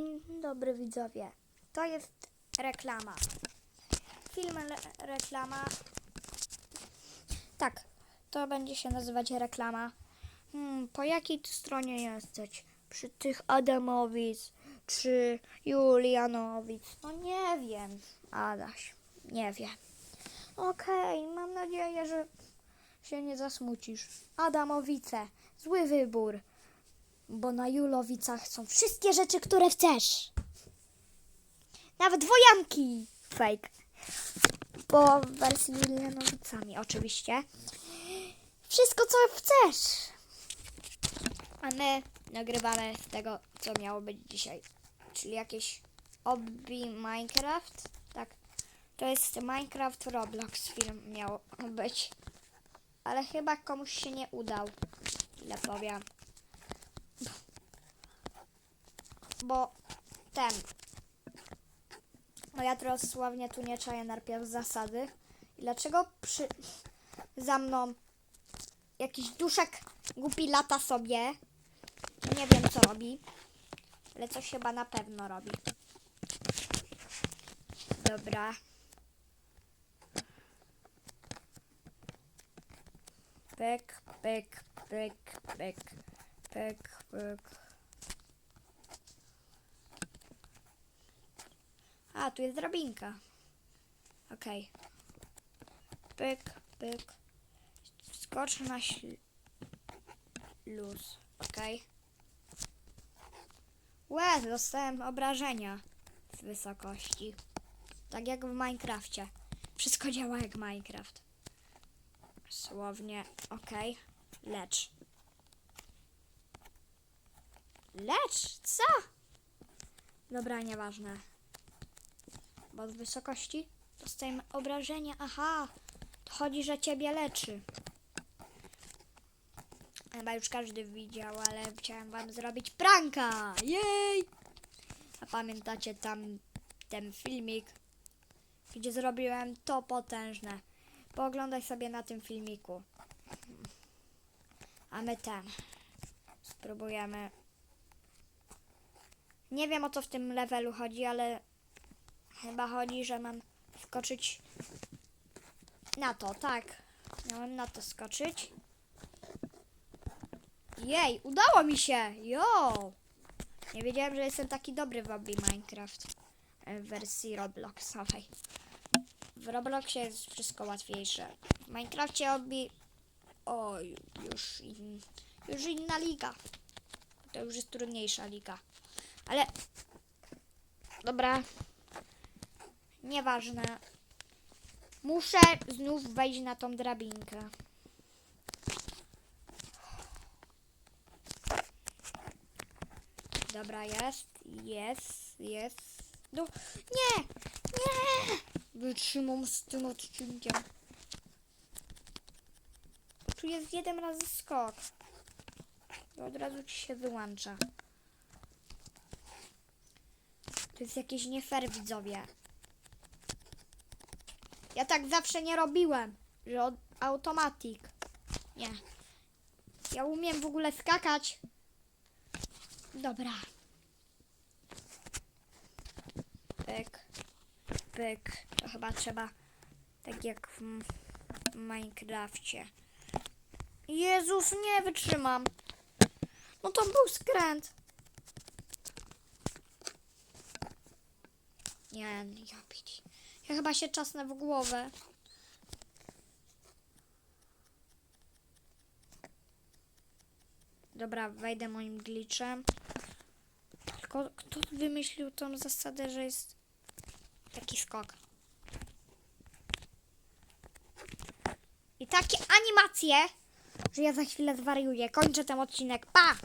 Dzień dobry widzowie. To jest reklama. Film reklama. Tak, to będzie się nazywać reklama. Hmm, po jakiej stronie jesteś? Przy tych Adamowic czy Julianowic? No nie wiem, Adaś, nie wiem. Okej, mam nadzieję, że się nie zasmucisz. Adamowice, zły wybór. Bo na Julowicach są wszystkie rzeczy, które chcesz. Nawet wojanki. Fake. Bo w wersji Julianowicami oczywiście. Wszystko, co chcesz. A my nagrywamy tego, co miało być dzisiaj. Czyli jakieś obby Minecraft. Tak. To jest Minecraft Roblox film miał być. Ale chyba komuś się nie udał. Ile powiem. Bo ten. No ja teraz sławnie tu nie czaję najpierw zasady. I dlaczego przy za mną jakiś duszek głupi lata sobie? Nie wiem co robi, ale coś chyba na pewno robi. Dobra. Pyk, pyk, pyk, pyk, pyk, pyk. A, tu jest drabinka. Okej. Pyk, pyk. Skocz na luz. Okej. Łe, dostałem obrażenia z wysokości. Tak jak w Minecrafcie. Wszystko działa jak Minecraft. Słownie. Okej. Lecz. Lecz? Co? Dobra, nieważne bo z wysokości dostajemy obrażenia. Aha, to chodzi, że ciebie leczy. Chyba już każdy widział, ale chciałem wam zrobić pranka. Jej! A pamiętacie tam ten filmik, gdzie zrobiłem to potężne? Pooglądaj sobie na tym filmiku. A my ten. Spróbujemy. Nie wiem o co w tym levelu chodzi, ale Chyba chodzi, że mam skoczyć na to, tak. Miałem na to skoczyć. Jej, udało mi się! Jo! Nie wiedziałem, że jestem taki dobry w obie Minecraft e, w wersji Robloxowej. W Robloxie jest wszystko łatwiejsze. W Minecrafcie obi... Oj, już, in... już inna liga. To już jest trudniejsza liga. Ale... Dobra, Nieważne. Muszę znów wejść na tą drabinkę. Dobra, jest, jest, jest. No, nie, nie! Wytrzymam z tym odcinkiem. Tu jest jeden razy skok. I od razu ci się wyłącza. To jest jakieś nie fair, widzowie. Ja tak zawsze nie robiłem, że automatik. Nie. Ja umiem w ogóle skakać. Dobra. Pyk. Pyk. To chyba trzeba tak jak w, w. Jezus, nie wytrzymam. No to był skręt. Nie, ja pić. Ja chyba się czasnę w głowę. Dobra, wejdę moim glitchem. Tylko kto wymyślił tą zasadę, że jest taki skok? I takie animacje, że ja za chwilę zwariuję. Kończę ten odcinek. Pa!